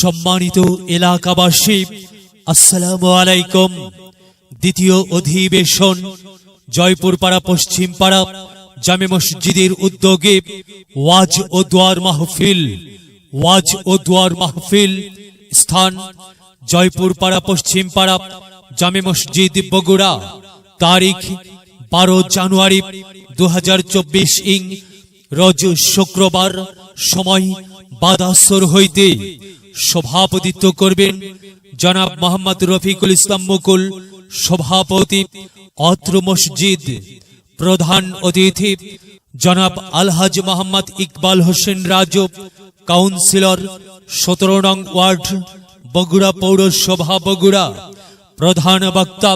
সম্মানিত এলাকাবাসী, আসসালামু আলাইকুম। দ্বিতীয় অধিবেশন জয়পুর পাড়া পশ্চিম পাড়া জামে মসজিদের উদ্যোগে ওয়াজ ও দোয়ার মাহফিল, ওয়াজ ও দোয়ার মাহফিল স্থান জয়পুর পাড়া পশ্চিম পাড়া জামে মসজিদ বগুড়া। তারিখ বারো জানুয়ারি দু হাজার চব্বিশ ইং, রজ শুক্রবার, সময় বাদাসর হইতে সভাপতিত্ব করবেন জনাব মোহাম্মদ রফিকুল ইসলাম মুকুল, সভাপতি অত্র মসজিদ, প্রধান অতিথি জনাব আলহাজ মোহাম্মদ ইকবাল হোসেন রাজব কাউন্সিলর, সতেরো নং ওয়ার্ড, বগুড়া পৌরসভা, বগুড়া। প্রধান বক্তা,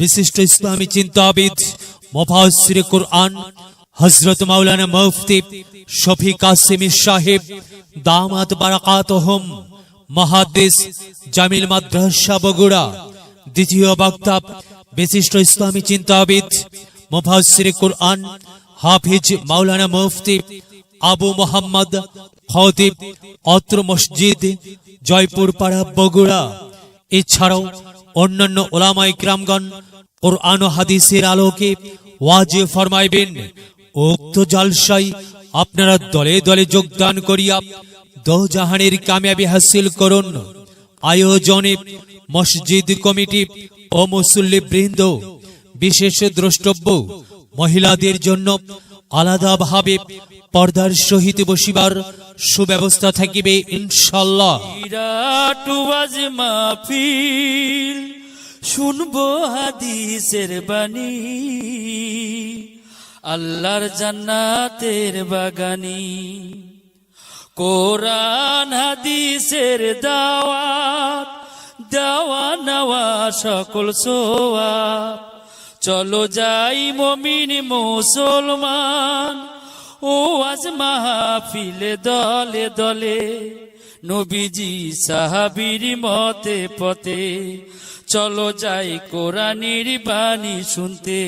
বিশিষ্ট ইসলামী চিন্তাবিদ মুফাসসির কুরআন হযরত মাওলানা মুফতি শফি কাসিম সাহেব, দামাত বারাকাতহুম মহাদ্দেশ জামিল মাদ্রাসা বগুড়া, দ্বিতীয় বক্তা, বিশিষ্ট ইসলামী চিন্তাবিদ, মুফাসসির কুরআন, হাফিজ মাওলানা মুফতি আবু মোহাম্মদ খতিব, অত্র মসজিদ জয়পুর পাড়া বগুড়া। এছাড়াও অন্যান্য ওলামাই গ্রামগণ কোরআন হাদিসের আলোকে ওয়াজে ফরমাইবেন। উক্ত জালসাই আপনারা দলে দলে যোগদান করিয়া দোজাহানের কামিয়াবি হাসিল করুন। আয়োজনে মসজিদ কমিটি ও মুসল্লি বৃন্দ, বিশেষ দ্রষ্টব্য, মহিলাদের জন্য আলাদাভাবে পর্দার সহিত বসিবার সুব্যবস্থা থাকিবে ইনশাল্লাহ শুনব হাদিসের বাণী। আল্লাহর জান্নাতের বাগানি। কোরআন, হাদিসের দাওয়াত, দেওয়া নেওয়া সকল সোয়াব। চলো যাই মমিন মুসলমান ও আজ মাহফিলে দলে দলে। নবীজি সাহাবির মতে পথে, চলো যাই কোরআনির বাণী শুনতে।